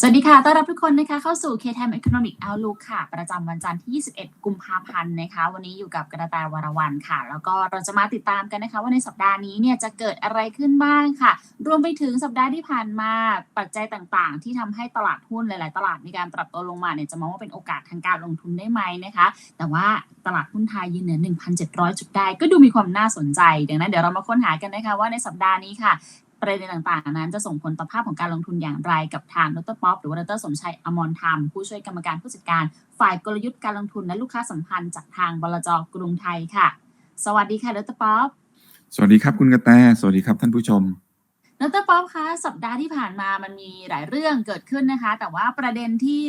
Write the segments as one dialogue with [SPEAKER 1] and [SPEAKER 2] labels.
[SPEAKER 1] สวัสดีค่ะ ต้อนรับทุกคนนะคะเข้าสู่ KTM Economic Outlook ค่ะ ประจำวันจันทร์ที่ 21 กุมภาพันธ์นะคะ วันนี้อยู่กับกระแตวรวันค่ะ แล้วก็เราจะมาติดตามกันนะคะ ว่าในสัปดาห์นี้เนี่ยจะเกิดอะไรขึ้นบ้างค่ะ รวมไปถึงสัปดาห์ที่ผ่านมาปัจจัยต่างๆ ที่ทำให้ตลาดหุ้นหลาย ๆ ตลาดมีการปรับตัวลงมาเนี่ยจะมองว่าเป็นโอกาสทางการลงทุนได้ไหมนะคะ แต่ว่าตลาดหุ้นไทยยืนเหนือ 1,700 จุดได้ ก็ดูมีความน่าสนใจดังนั้นเดี๋ยวเรามาค้นหากันนะคะว่าในสัปดาห์นี้ค่ะ ประเด็นต่างๆ นั้นจะส่งผลต่อภาพของการลงทุนอย่างไรกับทางดรป๊อปหรือว่าดรสมชัยอมรธรรม ผู้ช่วยกรรมการผู้จัดการ ฝ่ายกลยุทธ์การลงทุนและลูกค้าสัมพันธ์จากทางบลจกรุงไทยค่ะ สวัสดีค่ะดรป๊อป
[SPEAKER 2] สวัสดีครับคุณกระแตสวัสดีครับท่านผู้ชม
[SPEAKER 1] ดรป๊อปคะสัปดาห์ที่ผ่านมามันมีหลายเรื่องเกิดขึ้นนะคะ แต่ว่าประเด็นที่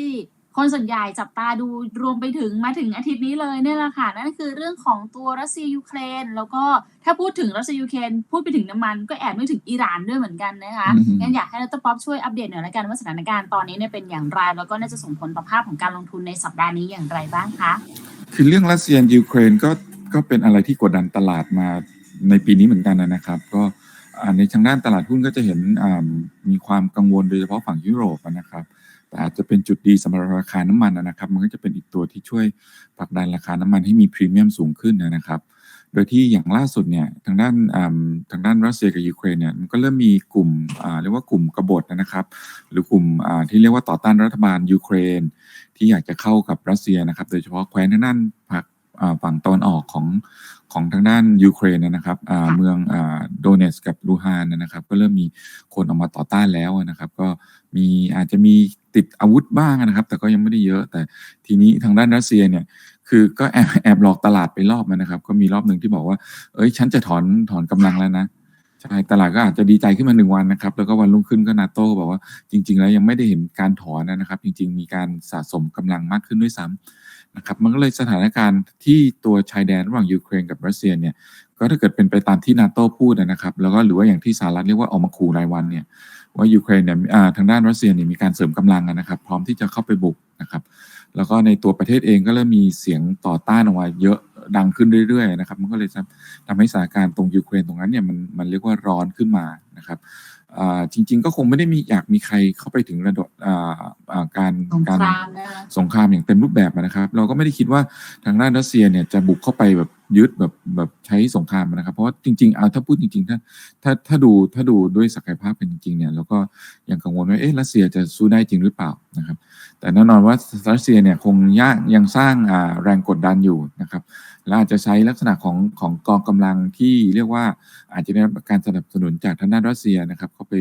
[SPEAKER 1] คนส่วนใหญ่จับตาดูรวมไปถึงมาถึงอาทิตย์นี้เลยเนี่ยแหละค่ะนั่นคือเรื่องของตัวรัสเซียยูเครน แล้วก็ถ้าพูดถึงรัสเซียยูเครนพูดไปถึงน้ำมันก็แอบนึกถึงอิหร่านด้วยเหมือนกันนะคะ
[SPEAKER 2] อือฮึ
[SPEAKER 1] งั้นอยากให้ดรป๊อปช่วยอัปเดตหน่อยละกันว่าสถานการณ์ตอนนี้เนี่ยเป็นอย่างไร แล้วก็น่าจะส่งผลต่อภาพของการลงทุนในสัปดาห์นี้อย่างไรบ้างคะ
[SPEAKER 2] คือเรื่องรัสเซียยูเครนก็ก็เป็นอะไรที่กดดันตลาดมาในปีนี้เหมือนกันนะครับ ก็อ่าในทางด้านตลาดหุ้นก็จะเห็นอ่ามีความกังวลโดยเฉพาะฝั่งยุโรปนะครับ แต่อาจจะเป็นจุดดีสำหรับราคาน้ำมันนะครับ มันก็จะเป็นอีกตัวที่ช่วยผลักดันราคาน้ำมันให้มีพรีเมียมสูงขึ้นนะครับ โดยที่อย่างล่าสุดเนี่ยทางด้านทางด้านรัสเซียกับยูเครนเนี่ยมันก็เริ่มมีกลุ่มเรียกว่ากลุ่มกบฏนะครับ หรือกลุ่มที่เรียกว่าต่อต้านรัฐบาลยูเครน ที่อยากจะเข้ากับรัสเซียนะครับ โดยเฉพาะแคว้นทางด้านฝั่งตะวันออกของ ของทางด้านยูเครนนะครับอ่าเมืองอ่าโดเนสกับลูฮานนะครับ ก็เริ่มมีคนออกมาต่อต้านแล้วนะครับ ก็มีอาจจะมีติดอาวุธบ้างนะครับ แต่ก็ยังไม่ได้เยอะ แต่ทีนี้ทางด้านรัสเซียเนี่ยคือก็แอบแอบหลอกตลาดไปรอบมันนะครับ ก็มีรอบหนึ่งที่บอกว่า เอ้ย ฉันจะถอนถอนกำลังแล้วนะใช่ตลาดก็อาจจะดีใจขึ้นมาหนึ่งวันนะครับ แล้วก็วันรุ่งขึ้นก็นาโต้บอกว่าจริง ๆ แล้วยังไม่ได้เห็นการถอนนะครับ จริง ๆ มีการสะสมกำลังมากขึ้นด้วยซ้ำ นะครับมันก็เลยสถานการณ์ที่ตัวชายแดนระหว่างยูเครนกับรัสเซียเนี่ยก็ถ้าเกิดเป็นไปตามที่นาโต้พูดนะครับ แล้วก็หรือว่าอย่างที่สหรัฐเรียกว่าออกมาขู่รายวันเนี่ยว่ายูเครนเนี่ยทางด้านรัสเซียเนี่ยมีการเสริมกำลังนะครับ พร้อมที่จะเข้าไปบุกนะครับ แล้วก็ในตัวประเทศเองก็เริ่มมีเสียงต่อต้านออกมาเยอะดังขึ้นเรื่อยๆนะครับ มันก็เลยทำทำให้สถานการณ์ตรงยูเครนตรงนั้นเนี่ยมันมันเรียกว่าร้อนขึ้นมานะครับ จริง ๆ ก็คงไม่ได้มีอยากมีใครเข้าไปถึงระดับอ่าอ่าการ
[SPEAKER 1] สง
[SPEAKER 2] การ
[SPEAKER 1] ครามนะคะ
[SPEAKER 2] สงครามอย่างเต็มรูปแบบนะครับ เราก็ไม่ได้คิดว่าทางด้านรัสเซียเนี่ยจะบุกเข้าไปแบบ ยึดแบบแบบใช้สงครามนะครับ เพราะว่าจริงๆเอาถ้าพูดจริงๆ ถ้าถ้าถ้าดูถ้าดูด้วยศักยภาพเป็นจริงๆเนี่ยเราก็ยังกังวลว่าเอ๊ะรัสเซียจะสู้ได้จริงหรือเปล่านะครับ แต่แน่นอนว่ารัสเซียเนี่ยคงยากยังสร้างแรงกดดันอยู่นะครับและอาจจะใช้ลักษณะของของกองกำลังที่เรียกว่าอาจจะได้รับการสนับสนุนจากทางด้านรัสเซียนะครับเขาไป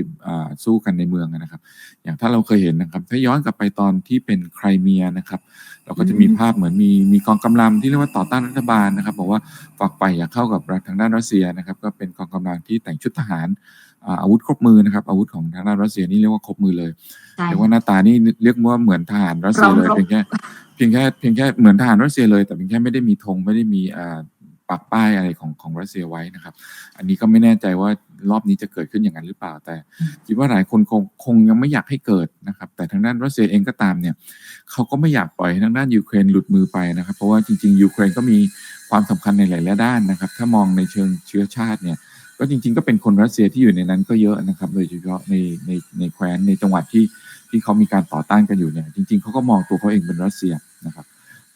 [SPEAKER 2] สู้กันในเมืองนะครับ อย่างถ้าเราเคยเห็นนะครับ ถ้าย้อนกลับไปตอนที่เป็นไครเมียนะครับ เราก็จะมีภาพเหมือนมีมีกองกำลังที่เรียกว่าต่อต้านรัฐบาลนะครับ บอกว่าฝักใฝ่อยากเข้ากับทางด้านรัสเซียนะครับ ก็เป็นกองกำลังที่แต่งชุดทหารอ่าอาวุธครบมือนะครับ อาวุธของทางด้านรัสเซียนี่เรียกว่าครบมือเลย
[SPEAKER 1] ใช่
[SPEAKER 2] เรียกว่าหน้าตานี่เรียกว่าเหมือนทหารรัสเซียเลย
[SPEAKER 1] รบ
[SPEAKER 2] เพียงแค่เพียงแค่เพียงแค่เหมือนทหารรัสเซียเลย แต่เพียงแค่ไม่ได้มีธงไม่ได้มีอ่า ปักป้ายอะไรของของรัสเซียไว้นะครับ อันนี้ก็ไม่แน่ใจว่ารอบนี้จะเกิดขึ้นอย่างนั้นหรือเปล่า แต่คิดว่าหลายคนคงคงยังไม่อยากให้เกิดนะครับ แต่ทางด้านรัสเซียเองก็ตามเนี่ยเขาก็ไม่อยากปล่อยให้ทางด้านยูเครนหลุดมือไปนะครับ เพราะว่าจริงๆยูเครนก็มีความสำคัญในหลายๆด้านนะครับ ถ้ามองในเชิงเชื้อชาติเนี่ยก็จริงๆก็เป็นคนรัสเซียที่อยู่ในนั้นก็เยอะนะครับ โดยเฉพาะในในในแคว้นในจังหวัดที่ที่เขามีการต่อต้านกันอยู่เนี่ยจริง ๆเขาก็มองตัวเขาเองเป็นรัสเซียนะครับ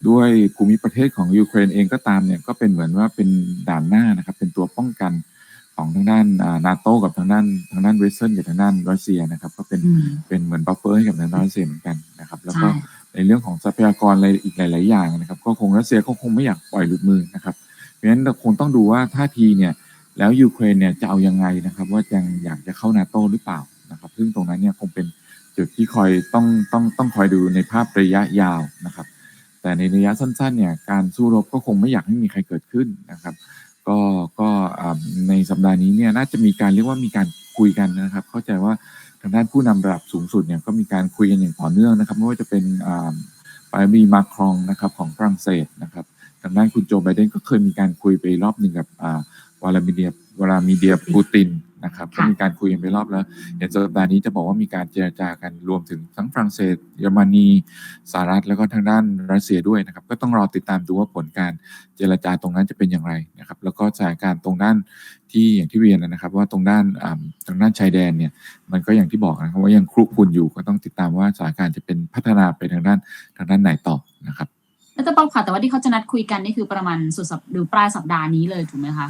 [SPEAKER 2] ด้วยภูมิประเทศของยูเครนเองก็ตามเนี่ยก็เป็นเหมือนว่าเป็นด่านหน้านะครับ เป็นตัวป้องกันของทางด้านนาโตกับทางด้านทางด้านเวสเทิร์นกับทางด้านรัสเซียนะครับ ก็เป็น
[SPEAKER 1] อืม
[SPEAKER 2] เป็นเหมือนบัฟเฟอร์ให้กับทางด้านรัสเซียเหมือนกันนะครับ แล้วก็
[SPEAKER 1] ใช่
[SPEAKER 2] ในเรื่องของทรัพยากรอะไรอีกหลาย ๆ อย่างนะครับ ก็คงรัสเซียก็คงไม่อยากปล่อยหลุดมือนะครับ เพราะฉะนั้นเราคงต้องดูว่าท่าทีเนี่ยแล้วยูเครนเนี่ยจะเอายังไงนะครับ ว่ายังอยากจะเข้านาโตหรือเปล่านะครับ ซึ่งตรงนั้นเนี่ยคงเป็นจุดที่คอยต้องต้องต้องคอยดูในภาพระยะยาวนะครับ แต่ในระยะสั้นๆเนี่ยการสู้รบก็คงไม่อยากให้มีใครเกิดขึ้นนะครับ ก็ก็ในสัปดาห์นี้เนี่ยน่าจะมีการเรียกว่ามีการคุยกันนะครับ เข้าใจว่าทางด้านผู้นำระดับสูงสุดเนี่ยก็มีการคุยกันอย่างต่อเนื่องนะครับ ไม่ว่าจะเป็นอ่าปาบีมาครองนะครับของฝรั่งเศสนะครับทางด้านคุณโจไบเดนก็เคยมีการคุยไปรอบหนึ่งกับอ่าวลาดิเมียร์วลาดิเมียร์ปูติน นะครับ
[SPEAKER 1] ค่ะ
[SPEAKER 2] ก็มีการคุยกันไปรอบแล้วเห็นสัปดาห์นี้จะบอกว่ามีการเจรจากันรวมถึงทั้งฝรั่งเศสเยอรมนีสหรัฐแล้วก็ทางด้านรัสเซียด้วยนะครับ ก็ต้องรอติดตามดูว่าผลการเจรจาตรงนั้นจะเป็นอย่างไรนะครับ แล้วก็สถานการณ์ตรงด้านที่อย่างที่เรียนนะครับ ว่าตรงด้านอ่าทางด้านชายแดนเนี่ยมันก็อย่างที่บอกนะครับว่ายังครุกรุนอยู่ก็ต้องติดตามว่าสถานการณ์จะเป็นพัฒนาไปทางด้านทางด้านไหนต่อนะครับ
[SPEAKER 1] ดรป๊อปค่ะแต่ว่าที่เขาจะนัดคุยกันนี่คือประมาณสุดสัปหรือปลายสัปดาห์นี้เลยถูกไหมคะ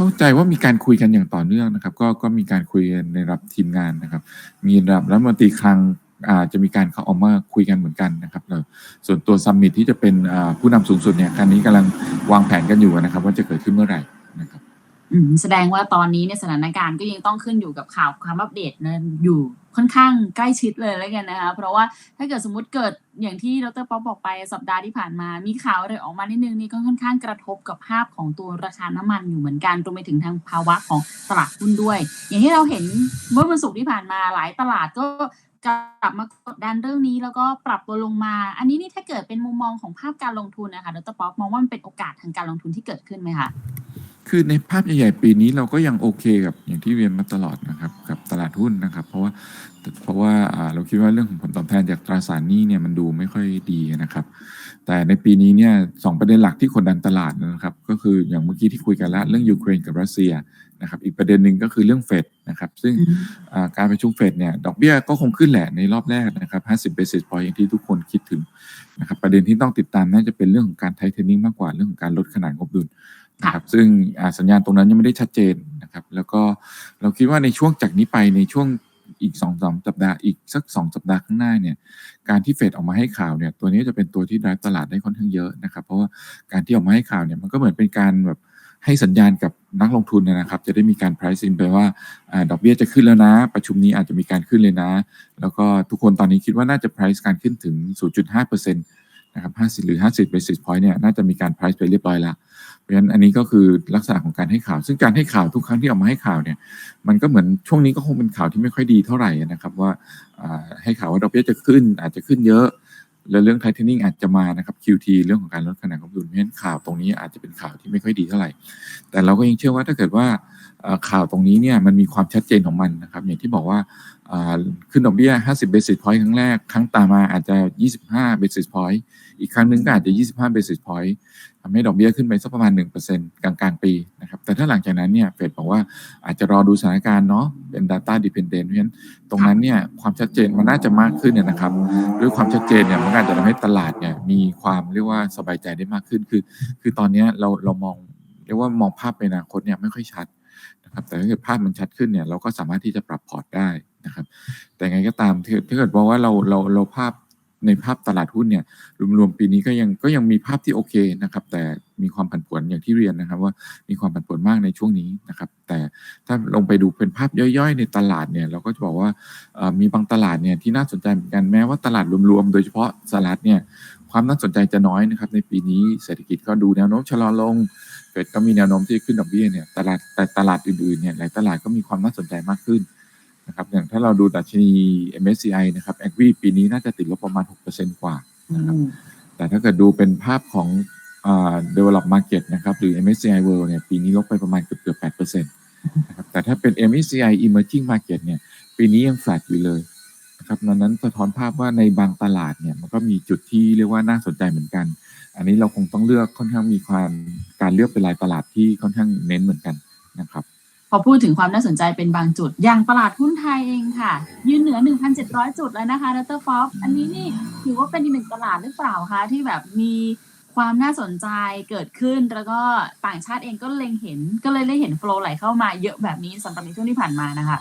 [SPEAKER 2] เข้าใจว่ามีการคุยกันอย่างต่อเนื่องนะครับ ก็ก็มีการคุยกันในระดับทีมงานนะครับ มีระดับรัฐมนตรีคลังอาจจะมีการเข้าออกมาคุยกันเหมือนกันนะครับส่วนตัวซัมมิตที่จะเป็นผู้นำสูงสุดเนี่ยการนี้กำลังวางแผนกันอยู่นะครับ ว่าจะเกิดขึ้นเมื่อไหร่
[SPEAKER 1] แสดงว่าตอนนี้เนี่ยสถานการณ์ก็ยังต้องขึ้นอยู่กับข่าวความอัปเดตนะอยู่ค่อนข้างใกล้ชิดเลยแล้วกันนะคะเพราะว่าถ้าเกิดสมมติเกิดอย่างที่ดรป๊อปบอกไปสัปดาห์ที่ผ่านมา มีข่าวอะไรออกมานิดนึงนี่ก็ค่อนข้างกระทบกับภาพของตัวราคาน้ำมันอยู่เหมือนกันรวมไปถึงทางภาวะของตลาดหุ้นด้วย อย่างที่เราเห็นเมื่อวันศุกร์ที่ผ่านมาหลายตลาดก็กลับมากดดันเรื่องนี้แล้วก็ปรับตัวลงมา อันนี้นี่ถ้าเกิดเป็นมุมมองของภาพการลงทุนนะคะดรป๊อปมองว่ามันเป็นโอกาสทางการลงทุนที่เกิดขึ้นไหมคะ
[SPEAKER 2] คือในภาพใหญ่ๆปีนี้เราก็ยังโอเคกับอย่างที่เรียนมาตลอดนะครับกับตลาดหุ้นนะครับ เพราะว่าเพราะว่าอ่าเราคิดว่าเรื่องของผลตอบแทนจากตราสารหนี้เนี่ยมันดูไม่ค่อยดีนะครับ แต่ในปีนี้เนี่ยสองประเด็นหลักที่กดดันตลาดนะครับ ก็คืออย่างเมื่อกี้ที่คุยกันแล้วเรื่องยูเครนกับรัสเซียนะครับอีกประเด็นหนึ่งก็คือเรื่องเฟดนะครับซึ่งอ่าการประชุมเฟดเนี่ยดอกเบี้ยก็คงขึ้นแหละในรอบแรกนะครับ 50 basis point อย่างที่ทุกคนคิดถึงนะครับประเด็นที่ต้องติดตามน่าจะเป็นเรื่องของการไทเทนิ่งมากกว่าเรื่องของการลดขนาดงบดุล นะครับซึ่งสัญญาณตรงนั้นยังไม่ได้ชัดเจนนะครับ แล้วก็เราคิดว่าในช่วงจากนี้ไปในช่วงอีกสองสามสัปดาห์อีกสักสองสัปดาห์ข้างหน้าเนี่ยการที่เฟดออกมาให้ข่าวเนี่ยตัวนี้จะเป็นตัวที่ drive ตลาดได้ค่อนข้างเยอะนะครับ เพราะว่าการที่ออกมาให้ข่าวเนี่ยมันก็เหมือนเป็นการแบบให้สัญญาณกับนักลงทุนนะครับ จะได้มีการ price in ไปว่าอดอกเบี้ยจะขึ้นแล้วนะ ประชุมนี้อาจจะมีการขึ้นเลยนะ แล้วก็ทุกคนตอนนี้คิดว่าน่าจะ price การขึ้นถึง 0.5%นะครับ50หรือ 50 basis point เนี่ยน่าจะมีการ price ไปเรียบร้อยแล้ว ราะฉะนั้นอันนี้ก็คือลักษณะของการให้ข่าว ซึ่งการให้ข่าวทุกครั้งที่ออกมาให้ข่าวเนี่ย มันก็เหมือนช่วงนี้ก็คงเป็นข่าวที่ไม่ค่อยดีเท่าไหร่นะครับ ว่าให้ข่าวว่าดอกเบี้ยจะขึ้น อาจจะขึ้นเยอะ แล้วเรื่อง tightening อาจจะมานะครับ QT เรื่องของการลดขนาดของดุลเพราะฉะนั้นข่าวตรงนี้อาจจะเป็นข่าวที่ไม่ค่อยดีเท่าไหร่ แต่เราก็ยังเชื่อว่าถ้าเกิดว่าข่าวตรงนี้เนี่ยมันมีความชัดเจนของมันนะครับ อย่างที่บอกว่าอ่าขึ้นดอกเบี้ย 50 basis point ครั้งแรก ครั้งตามมาอาจจะ 25 basis point อีกครั้งหนึ่งก็อาจจะ 25 basis point ทำให้ดอกเบี้ยขึ้นไปสักประมาณ 1%กลางกลางปีนะครับแต่ถ้าหลังจากนั้นเนี่ยเฟดบอกว่าอาจจะรอดูสถานการณ์เนาะเป็น data dependent เพราะฉะนั้นตรงนั้นเนี่ยความชัดเจนมันน่าจะมากขึ้นเนี่ยนะครับด้วยความชัดเจนเนี่ยมันอาจจะทำให้ตลาดเนี่ยมีความเรียกว่าสบายใจได้มากขึ้นคือ คือตอนนี้เราเรามองเรียกว่ามองภาพไปอนาคตเนี่ยไม่ค่อยชัดนะครับแต่ถ้าเกิดภาพมันชัดขึ้นเนี่ยเราก็สามารถที่จะปรับพอร์ตได้นะครับ แต่ไงก็ตามถ้าถ้าเกิดบอกว่าเราเราเราภาพ ในภาพตลาดหุ้นเนี่ยรวมๆปีนี้ก็ยังก็ยังมีภาพที่โอเคนะครับ แต่มีความผันผวนอย่างที่เรียนนะครับว่ามีความผันผวนมากในช่วงนี้นะครับ แต่ถ้าลงไปดูเป็นภาพย่อยๆ ในตลาดเนี่ยเราก็จะบอกว่ามีบางตลาดเนี่ยที่น่าสนใจเหมือนกันแม้ว่าตลาดรวมๆ โดยเฉพาะสหรัฐเนี่ยความน่าสนใจจะน้อยนะครับในปีนี้เศรษฐกิจก็ดูแนวโน้มชะลอลงเฟดก็มีแนวโน้มที่ขึ้นดอกเบี้ยเนี่ยตลาดแต่ตลาดอื่นๆเนี่ยหลายตลาดก็มีความน่าสนใจมากขึ้น นะครับอย่างถ้าเราดูดัชนี MSCI นะครับแอควีปีนี้น่าจะติดลบประมาณ 6%กว่านะครับแต่ถ้าเกิดดูเป็นภาพของอ่า develop market นะครับหรือ MSCI World เนี่ยปีนี้ลบไปประมาณเกือบเกือบ8%นะครับแต่ถ้าเป็น MSCI Emerging Market เนี่ยปีนี้ยัง flat อยู่เลยนะครับดังนั้นสะท้อนภาพว่าในบางตลาดเนี่ยมันก็มีจุดที่เรียกว่าน่าสนใจเหมือนกัน อันนี้เราคงต้องเลือกค่อนข้างมีความการเลือกเป็นรายตลาดที่ค่อนข้างเน้นเหมือนกันนะครับ
[SPEAKER 1] พอพูดถึงความน่าสนใจเป็นบางจุด อย่างตลาดหุ้นไทยเองค่ะ ยืนเหนือ 1,700 จุดแล้วนะคะดรฟอฟอันนี้นี่ถือว่าเป็นอีกหนึ่งตลาดหรือเปล่าคะที่แบบมีความน่าสนใจเกิดขึ้น แล้วก็ต่างชาติเองก็เล็งเห็น ก็เลยได้เห็นโฟล์ไหลเข้ามาเยอะแบบนี้สำหรับในช่วงที่ผ่านมานะคะ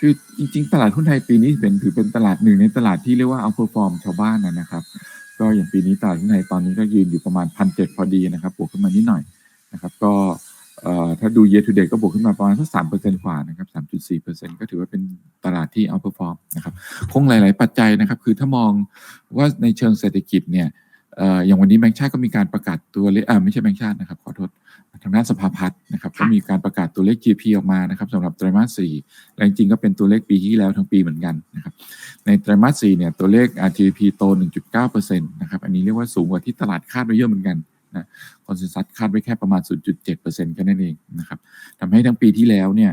[SPEAKER 2] คือจริงๆ ตลาดหุ้นไทยปีนี้เป็นถือเป็นตลาดหนึ่งในตลาดที่เรียกว่าเอาเปอร์ฟอร์มชาวบ้านนะนะครับ ก็อย่างปีนี้ตลาดหุ้นไทยตอนนี้ก็ยืนอยู่ประมาณพันเจ็ดพอดีนะครับบวกขึ้นมานิดหน่อยนะครับ ก็ ถ้าดู year to date ก็บวกขึ้นมาประมาณสักสามเปอร์เซ็นต์กว่านะครับสามจุดสี่เปอร์เซ็นต์ก็ถือว่าเป็นตลาดที่เอาเปอร์ฟอร์มนะครับ คงหลาย ๆ ปัจจัยนะครับ คือถ้ามองว่าในเชิงเศรษฐกิจเนี่ยเอ่ออย่างวันนี้แบงก์ชาติก็มีการประกาศตัวเลขอ่าไม่ใช่แบงก์ชาตินะครับขอโทษทางด้านสภาพัฒน์นะครับก็มีการประกาศตัวเลข GDP ออกมานะครับสำหรับไตรมาสสี่และจริงๆก็เป็นตัวเลขปีที่แล้วทั้งปีเหมือนกันนะครับในไตรมาสสี่เนี่ยตัวเลข GDP โต 1.9%นะครับอันนี้เรียกว่าสูงกว่าที่ตลาดคาดไว้เยอะเหมือนกันนะ คอนเซนแซสคาดไว้แค่ประมาณ 0.7%แค่นั้นเองนะครับทำให้ทั้งปีที่แล้วเนี่ย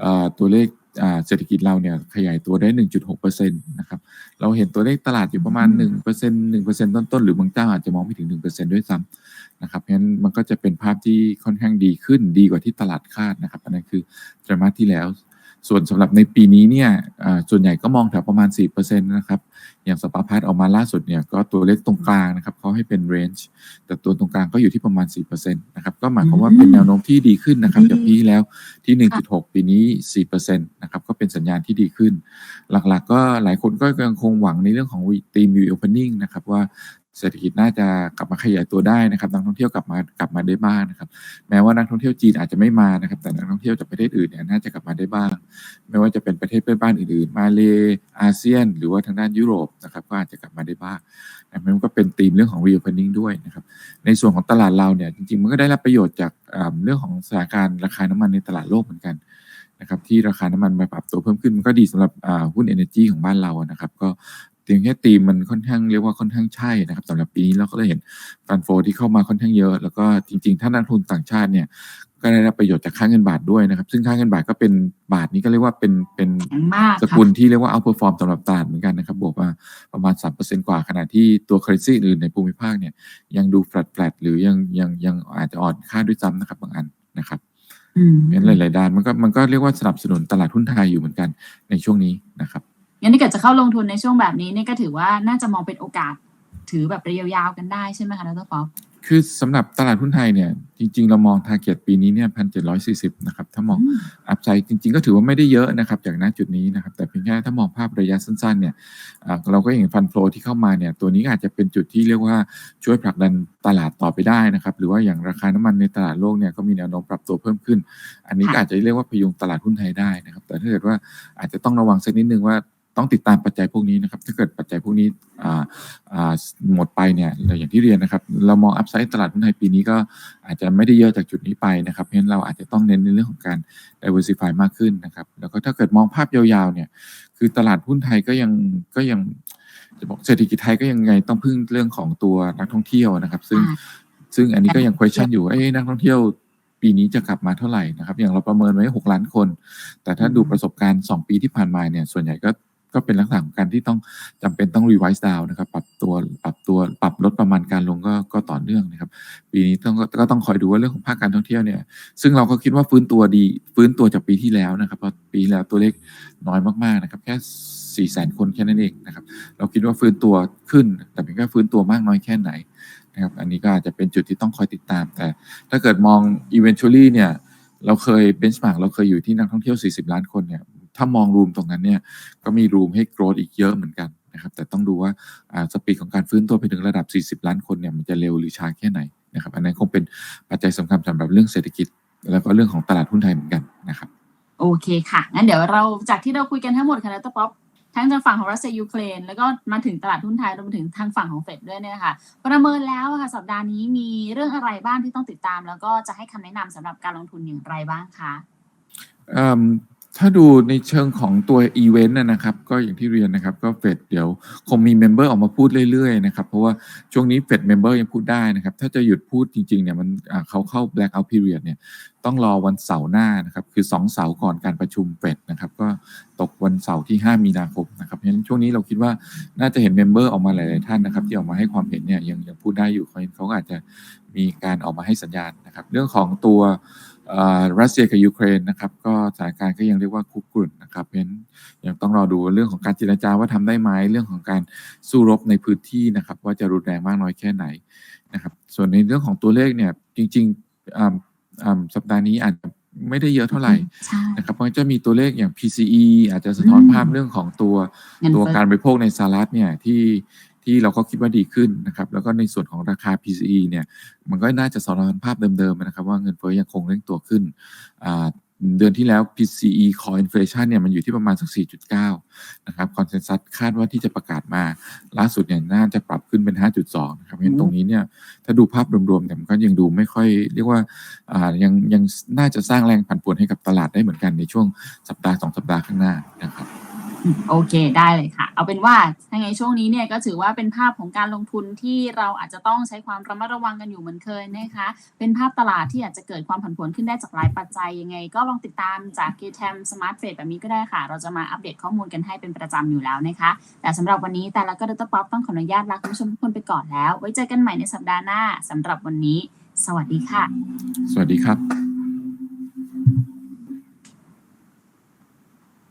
[SPEAKER 2] เอ่อตัวเลขอ่าเศรษฐกิจเราเนี่ยขยายตัวได้ 1.6%นะครับ เราเห็นตัวเลขตลาดอยู่ประมาณ
[SPEAKER 1] อืม
[SPEAKER 2] 1% 1%ต้นๆ หรือบางเจ้าอาจจะมองไม่ถึง 1%ด้วยซ้ำนะครับเพราะฉะนั้นมันก็จะเป็นภาพที่ค่อนข้างดีขึ้นดีกว่าที่ตลาดคาดนะครับ อันนั้นคือไตรมาสที่แล้ว ส่วนสำหรับในปีนี้เนี่ยอ่าส่วนใหญ่ก็มองแถวประมาณ 4%นะครับ อย่างสปาร์พัทออกมาล่าสุดเนี่ยก็ตัวเลขตรงกลางนะครับเขาให้เป็น range แต่ตัวตรงกลางก็อยู่ที่ประมาณ 4%นะครับ ก็หมายความว่าเป็นแนวโน้มที่ดีขึ้นนะครับจากปีที่แล้วที่ 1.6 ปีนี้ 4%นะครับ ก็เป็นสัญญาณที่ดีขึ้น หลักๆ ก็หลายคนก็ยังคงหวังในเรื่องของทีม reopening นะครับว่า เศรษฐกิจน่าจะกลับมาขยายตัวได้นะครับ นักท่องเที่ยวกลับมากลับมาได้บ้างนะครับ แม้ว่านักท่องเที่ยวจีนอาจจะไม่มานะครับ แต่นักท่องเที่ยวจากประเทศอื่นเนี่ยน่าจะกลับมาได้บ้าง ไม่ว่าจะเป็นประเทศเพื่อนบ้านอื่นๆ มาเลอาเซียน หรือว่าทางด้านยุโรปนะครับ ก็อาจจะกลับมาได้บ้างนะมันก็เป็นธีมเรื่องของ reopening ด้วยนะครับ ในส่วนของตลาดเราเนี่ยจริงๆมันก็ได้รับประโยชน์จากเรื่องของสถานการณ์ราคาน้ำมันในตลาดโลกเหมือนกันนะครับที่ราคาน้ำมันมาปรับตัวเพิ่มขึ้นมันก็ดีสำหรับหุ้น energy ของบ้านเรานะครับ ก็ เพียงแค่ตีมมันค่อนข้างเรียกว่าค่อนข้างใช่นะครับสำหรับปีนี้เราก็เลยเห็นฟันโฟที่เข้ามาค่อนข้างเยอะ แล้วก็จริง ๆ ถ้านักลงทุนต่างชาติเนี่ยก็ได้รับประโยชน์จากค่าเงินบาทด้วยนะครับ ซึ่งค่าเงินบาทก็เป็นบาทนี้ก็เรียกว่าเป็นเป็น
[SPEAKER 1] แข็งมาก
[SPEAKER 2] ส
[SPEAKER 1] ค่ะ
[SPEAKER 2] กุลที่เรียกว่า outperform สำหรับตลาดเหมือนกันนะครับ บวกมาประมาณ 3%กว่าขณะที่ตัว currency อื่นในภูมิภาคเนี่ยยังดู flat flat หรือยังยังยังอาจจะอ่อนค่าด้วยซ้ำนะครับบางอันนะครับ
[SPEAKER 1] อืม
[SPEAKER 2] เพราะฉะนั้นหลายๆด้านมันก็มันก็เรียกว่าสนับสนุนตลาดหุ้นไทยอยู่เหมือนกันในช่วงนี้นะครับ
[SPEAKER 1] งั้นถ้าเกิดจะเข้าลงทุนในช่วงแบบนี้เนี่ยก็ถือว่าน่าจะมองเป็นโอกาสถือแบบระยะยาวๆกันได้ใช่ไหมคะดรป๊อป
[SPEAKER 2] คือสำหรับตลาดหุ้นไทยเนี่ยจริง ๆ เรามอง target ปีนี้เนี่ยพันเจ็ดร้อยสี่สิบนะครับถ้ามอง
[SPEAKER 1] อืม
[SPEAKER 2] อัพไซด์จริง ๆ ก็ถือว่าไม่ได้เยอะนะครับจากณจุดนี้นะครับแต่เพียงแค่ถ้ามองภาพระยะสั้นๆเนี่ยอ่าเราก็เห็นฟันโฟลที่เข้ามาเนี่ยตัวนี้ก็อาจจะเป็นจุดที่เรียกว่าช่วยผลักดันตลาดต่อไปได้นะครับหรือว่าอย่างราคาน้ำมันในตลาดโลกเนี่ยก็มีแนวโน้มปรับตัวเพิ่มขึ้น อันนี้ก็อาจจะเรียกว่าพยุงตลาดหุ้นไทยได้นะครับแต่ถ้าเกิดว่าอาจจะต้องระวังสักนิดนึงว่า ต้องติดตามปัจจัยพวกนี้นะครับ ถ้าเกิดปัจจัยพวกนี้อ่าอ่าหมดไปเนี่ยอย่างที่เรียนนะครับ เรามองอัพไซด์ตลาดหุ้นไทยปีนี้ก็อาจจะไม่ได้เยอะจากจุดนี้ไปนะครับเพราะฉะนั้นเราอาจจะต้องเน้นในเรื่องของการ diversify มากขึ้นนะครับ แล้วก็ถ้าเกิดมองภาพยาวๆเนี่ยคือตลาดหุ้นไทยก็ยังก็ยังจะบอกเศรษฐกิจไทยก็ยังไงต้องพึ่งเรื่องของตัวนักท่องเที่ยวนะครับ ซึ่ง
[SPEAKER 1] อ่า
[SPEAKER 2] ซึ่งอันนี้ก็ยัง question อยู่เอ้ยนักท่องเที่ยวปีนี้จะกลับมาเท่าไหร่นะครับ อย่างเราประเมินไว้ 6 ล้านคน แต่ถ้าดูประสบการณ์ 2 ปีที่ผ่านมาเนี่ยส่วนใหญ่ก็ ก็เป็นลักษณะของการที่ต้องจำเป็นต้อง revise down นะครับ ปรับตัวปรับตัวปรับลดประมาณการลงก็ก็ต่อเนื่องนะครับ ปีนี้ต้องก็ต้องคอยดูว่าเรื่องของภาคการท่องเที่ยวเนี่ย ซึ่งเราก็คิดว่าฟื้นตัวดี ฟื้นตัวจากปีที่แล้วนะครับเพราะปีที่แล้วตัวเลขน้อยมากๆนะครับ แค่สี่แสนคนแค่นั้นเองนะครับ เราคิดว่าฟื้นตัวขึ้น แต่เป็นแค่ฟื้นตัวมากน้อยแค่ไหนนะครับ อันนี้ก็อาจจะเป็นจุดที่ต้องคอยติดตาม แต่ถ้าเกิดมอง eventually เนี่ย เราเคย benchmark เราเคยอยู่ที่นักท่องเที่ยว 40 ล้านคนเนี่ย ถ้ามองรูมตรงนั้นเนี่ยก็มีรูมให้ growth อีกเยอะเหมือนกันนะครับแต่ต้องดูว่าอ่าสปีดของการฟื้นตัวไปถึงระดับ 40 ล้านคนเนี่ยมันจะเร็วหรือช้าแค่ไหนนะครับอันนั้นคงเป็นปัจจัยสำคัญสำหรับเรื่องเศรษฐกิจ แล้วก็เรื่องของตลาดหุ้นไทยเหมือนกันนะครับ
[SPEAKER 1] โอเคค่ะ งั้นเดี๋ยวเราจากที่เราคุยกันทั้งหมดค่ะดรป๊อปทั้งทางฝั่งของรัสเซียยูเครน แล้วก็มาถึงตลาดหุ้นไทยรวมถึงทางฝั่งของเฟดด้วยเนี่ยค่ะ ประเมินแล้วอะค่ะสัปดาห์นี้มีเรื่องอะไรบ้างที่ต้องติดตาม แล้วก็จะให้คำแนะนำสำหรับการลงทุนอย่างไรบ้างคะ
[SPEAKER 2] เอิ่ม ถ้าดูในเชิงของตัวอีเวนต์นะครับ ก็อย่างที่เรียนนะครับ ก็เฟดเดี๋ยวคงมีเมมเบอร์ออกมาพูดเรื่อยๆนะครับ เพราะว่าช่วงนี้เฟดเมมเบอร์ยังพูดได้นะครับ ถ้าจะหยุดพูดจริงๆเนี่ยมันเขาเข้า blackout period เนี่ยต้องรอวันเสาร์หน้านะครับ คือ 2 เสาร์ก่อนการประชุมเฟดนะครับ ก็ตกวันเสาร์ที่ 5 มีนาคมนะครับเพราะฉะนั้นช่วงนี้เราคิดว่าน่าจะเห็นเมมเบอร์ออกมาหลายๆท่านนะครับ ที่ออกมาให้ความเห็นเนี่ยยังยังพูดได้อยู่เขาอาจจะมีการออกมาให้สัญญาณนะครับ เรื่องของตัว รัสเซียกับยูเครนนะครับก็สถานการณ์ก็ยังเรียกว่าคุกรุ่นนะครับเพราะฉะนั้นยังต้องรอดูเรื่องของการเจรจาว่าทำได้ไหมเรื่องของการสู้รบในพื้นที่นะครับ ว่าจะรุนแรงมากน้อยแค่ไหนนะครับ ส่วนในเรื่องของตัวเลขเนี่ยจริงๆอ่าอ่าสัปดาห์นี้อาจจะไม่ได้เยอะเท่าไหร่
[SPEAKER 1] ใช่
[SPEAKER 2] นะครับเพราะจะมีตัวเลขอย่าง PCE อาจจะสะท้อน
[SPEAKER 1] อืม
[SPEAKER 2] ภาพเรื่องของตัว
[SPEAKER 1] เงิน
[SPEAKER 2] ตัว
[SPEAKER 1] เฟ้อ
[SPEAKER 2] การบริโภคในสหรัฐเนี่ยที่ ที่เราก็คิดว่าดีขึ้นนะครับแล้วก็ในส่วนของราคา PCE เนี่ยมันก็น่าจะสะท้อนภาพเดิมๆนะครับว่าเงินเฟ้อยังคงเร่งตัวขึ้นอ่าเดือนที่แล้ว PCE core inflation เนี่ยมันอยู่ที่ประมาณสัก 4.9 นะครับคอนเซนแซสคาดว่าที่จะประกาศมา ล่าสุดเนี่ยน่าจะปรับขึ้นเป็น 5.2 นะครับเพราะฉะนั้นตรงนี้เนี่ยถ้าดูภาพรวมๆเนี่ยมันก็ยังดูไม่ค่อยเรียกว่าอ่ายังยังน่าจะสร้างแรงผันผวนให้กับตลาดได้เหมือนกันในช่วงสัปดาห์สองสัปดาห์ข้างหน้านะครับ
[SPEAKER 1] อืมโอเคได้เลยค่ะ เอาเป็นว่าถ้าไงช่วงนี้เนี่ยก็ถือว่าเป็นภาพของการลงทุนที่เราอาจจะต้องใช้ความระมัดระวังกันอยู่เหมือนเคยนะคะ เป็นภาพตลาดที่อาจจะเกิดความผันผวนขึ้นได้จากหลายปัจจัยยังไง ก็ลองติดตามจาก KTM Smart Trade แบบนี้ก็ได้ค่ะ เราจะมาอัปเดตข้อมูลกันให้เป็นประจำอยู่แล้วนะคะ แต่สำหรับวันนี้แต่ละก็เดตป๊อปต้องขออนุญาตลาคุณผู้ชมทุกคนไปก่อนแล้ว ไว้เจอกันใหม่ในสัปดาห์หน้าสำหรับวันนี้ สวัสดีค่ะ
[SPEAKER 2] สวัสดีครับ